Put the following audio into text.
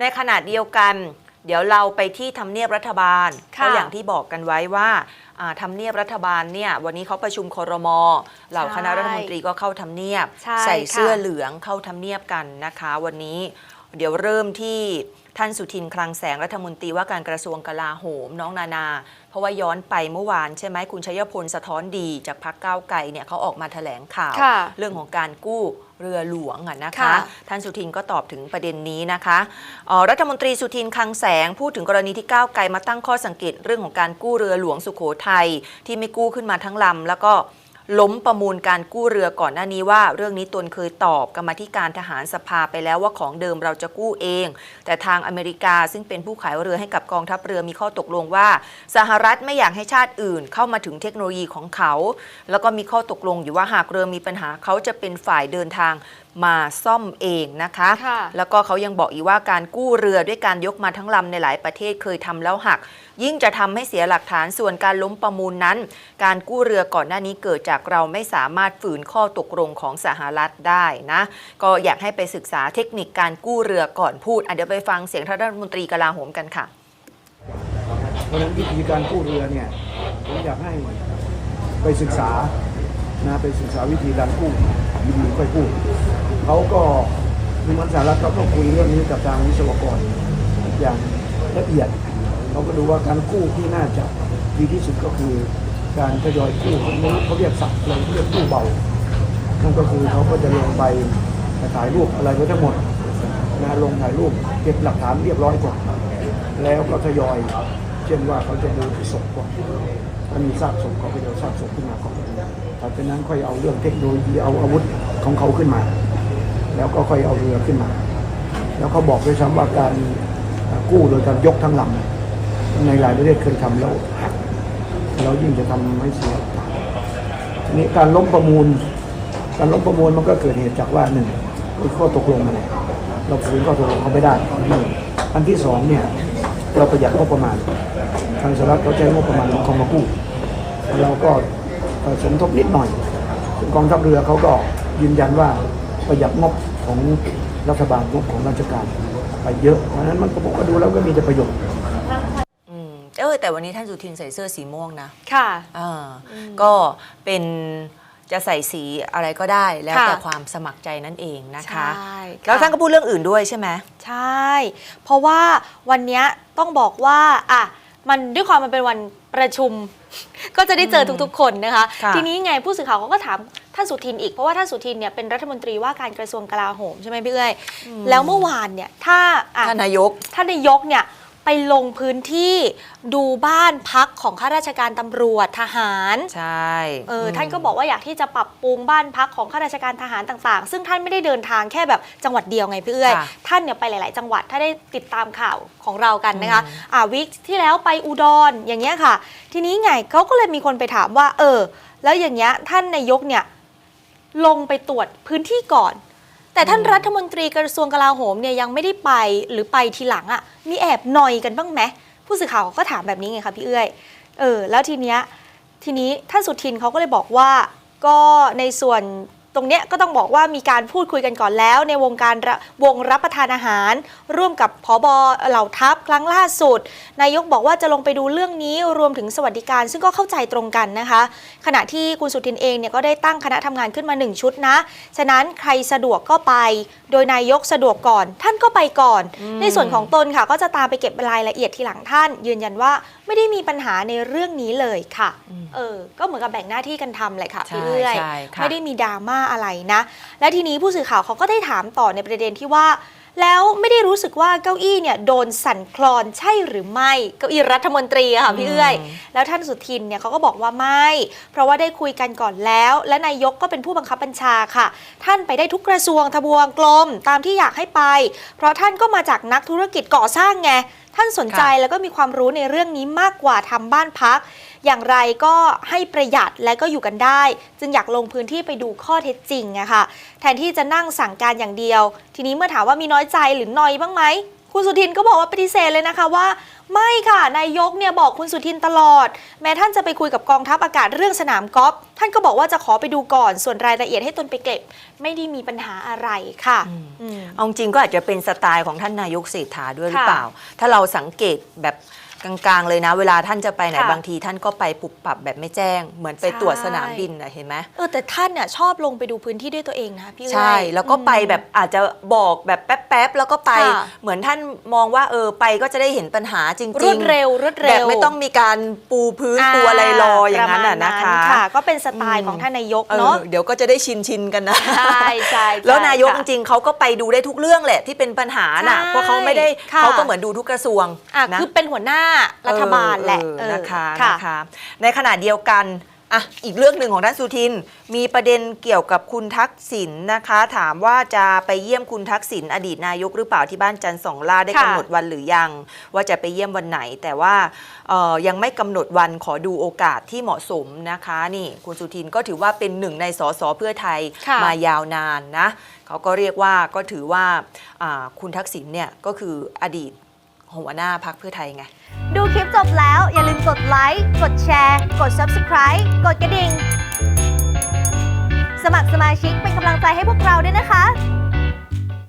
ในขณะเดียวกัน เดี๋ยวเราไปที่ทำเนียบรัฐบาลค่ะก็อย่างที่บอกกันไว้ว่าอ่าทำเนียบรัฐบาลเนี่ยวันนี้เขาประชุมครมเหล่าใช่คณะรัฐมนตรีก็เข้าทำเนียบ ใช่ใส่เสื้อค่ะ เหลืองเข้าทำเนียบกันนะคะ วันนี้ เดี๋ยวเริ่มที่ท่านสุทินคลังแสงรัฐมนตรีว่าการกระทรวงกลาโหมน้องนานา เพราะว่าย้อนไปเมื่อวานใช่ไหมคุณชัยพลสะท้อนดีจากพักก้าวไกลเนี่ยเขาออกมาแถลงข่าวค่ะเรื่องของการกู้เรือหลวงอะนะคะค่ะท่านสุทินก็ตอบถึงประเด็นนี้นะคะเอ่อรัฐมนตรีสุทินคลังแสงพูดถึงกรณีที่ก้าวไกลมาตั้งข้อสังเกตเรื่องของการกู้เรือหลวงสุโขทัยที่ไม่กู้ขึ้นมาทั้งลำแล้วก็ ล้มประมูลการกู้เรือก่อนหน้านี้ว่า เรื่องนี้ตนเคยตอบกรรมาธิการทหารสภาไปแล้วว่าของเดิมเราจะกู้เอง แต่ทางอเมริกาซึ่งเป็นผู้ขายเรือให้กับกองทัพเรือมีข้อตกลงว่า สหรัฐไม่อยากให้ชาติอื่น เข้ามาถึงเทคโนโลยีของเขา แล้วก็มีข้อตกลงอยู่ว่าหากเรือมีปัญหาเขาจะเป็นฝ่ายเดินทางมาซ่อมเองนะคะค่ะแล้วก็เขายังบอกอีกว่าการกู้เรือด้วยการยกมาทั้งลำในหลายประเทศเคยทำแล้วหัก ยิ่งจะทำให้เสียหลักฐานส่วนการล้มประมูลนั้น การกู้เรือก่อนหน้านี้เกิดจากเราไม่สามารถฝืนข้อตกลงของสหรัฐได้นะ ก็อยากให้ไปศึกษาเทคนิคการกู้เรือก่อนพูดอะเดี๋ยวไปฟังเสียงท่านรัฐมนตรีกลาโหมกันค่ะเพราะฉะนั้นวิธีการกู้เรือเนี่ยผมอยากให้ไปศึกษานะไปศึกษาวิธีการกู้ดีๆค่อยกู้ เขาก็คือมันสหรัฐเขาก็คุยเรื่องนี้กับทางวิศวกรอย่างละเอียดเขาก็ดูว่าการกู้ที่น่าจะดีที่สุดก็คือ การทยอยกู้เขาเรียกสับอะไรเขาเรียกกู้เบานั่นก็คือเขาก็จะลงไปถ่ายรูปอะไรไว้ทั้งหมดนะลงถ่ายรูปเก็บหลักฐานเรียบร้อยก่อนแล้วก็ทยอย เช่นว่าเขาจะดูศพก่อนถ้ามีซากศพเขาก็จะเอาซากศพขึ้นมาก่อนหลังจากนั้นค่อยเอาเรื่องเทคโนโลยีเอาอาวุธของเขาขึ้นมา แล้วก็ค่อยเอาเรือขึ้นมา แล้วเขาบอกด้วยซ้ำว่าการกู้โดยการยกทั้งลำในหลายประเทศเคยทำแล้วหักแล้วยิ่งจะทำให้เสียนทีนี้การล้มประมูล การล้มประมูลมันก็เกิดเหตุจากว่าหนึ่งคือข้อตกลงอะไรเราฝืนข้อตกลงเขาไม่ได้หนึ่งอันที่สองเนี่ยเราประหยัดงบประมาณ ทางสหรัฐเขาใช้งบประมาณของเขามากู้เราก็สมทบนิดหน่อยซึ่งกองทัพเรือเขาก็ยืนยันว่าประหยัดงบ ของรัฐบาลงบของราชการไปเยอะ เพราะฉะนั้นมันก็ผมก็ดูแล้วก็มีแต่ประโยชน์อืมเออแต่วันนี้ท่านสุทินใส่เสื้อสีม่วงนะค่ะอ่าก็เป็นจะใส่สีอะไรก็ได้แล้วค่ะแต่ความสมัครใจนั่นเองนะคะใช่แล้วท่านก็พูดเรื่องอื่นด้วยใช่ไหมใช่ เพราะว่าวันเนี้ยต้องบอกว่าอะมันด้วยความมันเป็นวันประชุม ก็จะได้เจอทุกๆ คนนะคะค่ะทีนี้ไงผู้สื่อข่าวเขาก็ถาม ท่านสุทินอีกเพราะว่าท่านสุทินเนี่ยเป็นรัฐมนตรีว่าการกระทรวงกลาโหมใช่ไหมพี่เอ้ยแล้วเมื่อวานเนี่ยถ้าอะท่านนายกท่านนายกเนี่ยไปลงพื้นที่ดูบ้านพักของข้าราชการตำรวจทหารใช่เอออท่านก็บอกว่าอยากที่จะปรับปรุงบ้านพักของข้าราชการทหารต่างๆ ซึ่งท่านไม่ได้เดินทางแค่แบบจังหวัดเดียวไงพี่เอ้ยค่ะท่านเนี่ยไปหลาย ๆ จังหวัดถ้าได้ติดตามข่าวของเรากันนะคะอ่าวิกที่แล้วไปอุดรอย่างเงี้ยค่ะ ทีนี้ไงเขาก็เลยมีคนไปถามว่า เออ แล้วอย่างเงี้ยท่านนายกเนี่ย ลงไปตรวจพื้นที่ก่อน แต่ท่านรัฐมนตรีกระทรวงกลาโหมเนี่ยยังไม่ได้ไปหรือไปทีหลังอะ่ะ มีแอบหน่อยกันบ้างไหมผู้สื่อข่าวก็ถามแบบนี้ไงคะพี่เอ้ยเออแล้วทีเนี้ยทีนี้ท่านสุทินเขาก็เลยบอกว่าก็ในส่วน ตรงเนี้ยก็ต้องบอกว่ามีการพูดคุยกันก่อนแล้ว ในวงการระวงรับประทานอาหาร ร่วมกับพอบอเหล่าทัพครั้งล่าสุด นายกบอกว่าจะลงไปดูเรื่องนี้รวมถึงสวัสดิการ ซึ่งก็เข้าใจตรงกันนะคะ ขณะที่คุณสุทินเองเนี่ยก็ได้ตั้งคณะทำงานขึ้นมา 1 ชุดนะ ฉะนั้นใครสะดวกก็ไป โดยนายกสะดวกก่อน ท่านก็ไปก่อน ในส่วนของตนค่ะก็จะตามไปเก็บรายละเอียดทีหลังท่าน ยืนยันว่า ไม่ได้มีปัญหาในเรื่องนี้เลยค่ะ เออ ก็เหมือนกับแบ่งหน้าที่กันทำเลยค่ะใช่พี่เรื่อยใช่ค่ะไม่ได้มีดราม่าอะไรนะ และทีนี้ผู้สื่อข่าวเขาก็ได้ถามต่อในประเด็นที่ว่า แล้วไม่ได้รู้สึกว่าเก้าอี้เนี่ยโดนสั่นคลอนใช่หรือไม่ เก้าอี้รัฐมนตรีอะค่ะพี่เอื้อย แล้วท่านสุทินเนี่ยเขาก็บอกว่าไม่ เพราะว่าได้คุยกันก่อนแล้ว และนายกก็เป็นผู้บังคับบัญชาค่ะ ท่านไปได้ทุกกระทรวงทบวงกลมตามที่อยากให้ไป เพราะท่านก็มาจากนักธุรกิจก่อสร้างไงท่านสนใจแล้วก็มีความรู้ในเรื่องนี้มากกว่าทำบ้านพัก อย่างไรก็ให้ประหยัดและก็อยู่กันได้ จึงอยากลงพื้นที่ไปดูข้อเท็จจริงอะค่ะแทนที่จะนั่งสั่งการอย่างเดียว ทีนี้เมื่อถามว่ามีน้อยใจหรือน้อยบ้างไหมคุณสุทินก็บอกว่าปฏิเสธเลยนะคะว่า ไม่ค่ะนายกเนี่ยบอกคุณสุทินตลอด แม้ท่านจะไปคุยกับกองทัพอากาศเรื่องสนามกอล์ฟท่านก็บอกว่าจะขอไปดูก่อนส่วนรายละเอียดให้ตนไปเก็บ ไม่ได้มีปัญหาอะไรค่ะอืมเอาจริงก็อาจจะเป็นสไตล์ของท่านนายกเศรษฐาด้วยหรือค่ะเปล่า ถ้าเราสังเกตแบบ กลางๆเลยนะ เวลาท่านจะไปไหนค่ะบางที ท่านก็ไปปุบปับแบบไม่แจ้ง เหมือนไปใช่ ตรวจสนามบินนะเห็นไหมเออแต่ท่านเนี่ยชอบลงไปดูพื้นที่ด้วยตัวเองนะพี่เอ้ย ใช่ แล้วก็ไปอืมแบบอาจจะบอกแบบแป๊บๆแล้วก็ไป ค่ะ เหมือนท่านมองว่าเออไปก็จะได้เห็นปัญหาจริงๆรวดเร็วรวดเร็วแบบไม่ต้องมีการปูพื้นปูอะไรรออย่างนั้นน่ะนะคะประมาณก็เป็นสไตล์อืมของท่านนายกเออเนาะเดี๋ยวก็จะได้ชินชินๆกันนะใช่ใช่แล้วนายกใช่จค่ะริงๆเขาก็ไปดูได้ทุกเรื่องแหละที่เป็นปัญหาน่ะใช่เพราะเขาไม่ได้ค่ะ เขาก็เหมือนดูทุกกระทรวงอะนะ คือเป็นหัวหน้ารัฐบาลแหละเออเออนะคะค่ะนะคะ ในขณะเดียวกันอะอีกเรื่องหนึ่งของท่านสุทิน มีประเด็นเกี่ยวกับคุณทักษิณนะคะ ถามว่าจะไปเยี่ยมคุณทักษิณอดีตนายกหรือเปล่าที่บ้านจันทร์สองล่าได้ค่ะกำหนดวันหรือยัง ว่าจะไปเยี่ยมวันไหน แต่ว่าเอ่อยังไม่กำหนดวันขอดูโอกาสที่เหมาะสมนะคะนี่คุณสุทินก็ถือว่าเป็นหนึ่งในสสเพื่อไทยค่ะมายาวนานนะเขาก็เรียกว่าก็ถือว่าอ่าคุณทักษิณเนี่ยก็คืออดีต หัวหน้าพักเพื่อไทยไง ดูคลิปจบแล้วอย่าลืมกดไลค์ กดแชร์ กด Subscribe กดกระดิ่ง สมัครสมาชิกเป็นกำลังใจให้พวกเราด้วยนะคะ